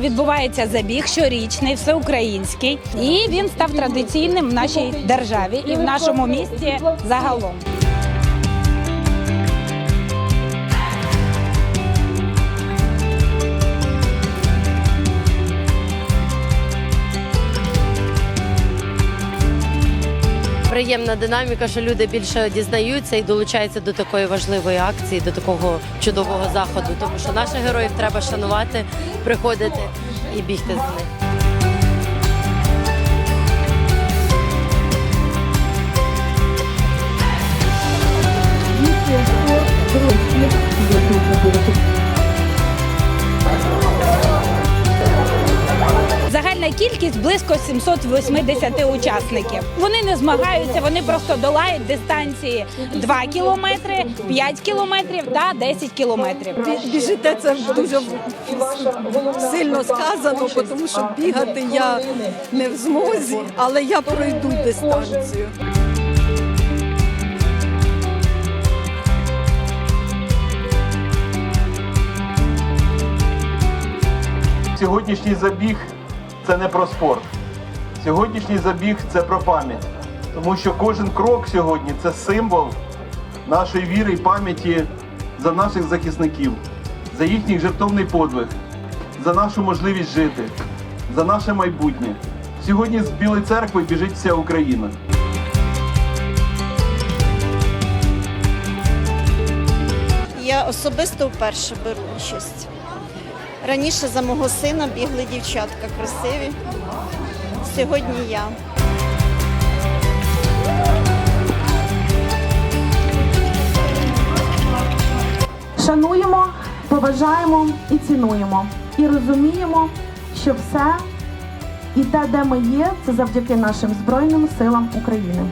Відбувається забіг щорічний, всеукраїнський, і він став традиційним в нашій державі і в нашому місті загалом. Приємна динаміка, що люди більше дізнаються і долучаються до такої важливої акції, до такого чудового заходу. Тому що наших героїв треба шанувати, приходити і бігти з них. Загальна кількість близько 780 учасників. Вони не змагаються, вони просто долають дистанції 2 кілометри, 5 кілометрів та 10 кілометрів. Бі- Біжите це дуже сильно сказано, тому що бігати я не в змозі, але я пройду дистанцію. Сьогоднішній забіг це не про спорт. Сьогоднішній забіг це про пам'ять. Тому що кожен крок сьогодні це символ нашої віри і пам'яті за наших захисників, за їхній жертовний подвиг, за нашу можливість жити, за наше майбутнє. Сьогодні з Білої церкви біжить вся Україна. Я особисто вперше беру участь. Раніше за мого сина бігли дівчатка красиві. Сьогодні я. Шануємо, поважаємо і цінуємо. І розуміємо, що все і те, де ми є, це завдяки нашим Збройним силам України.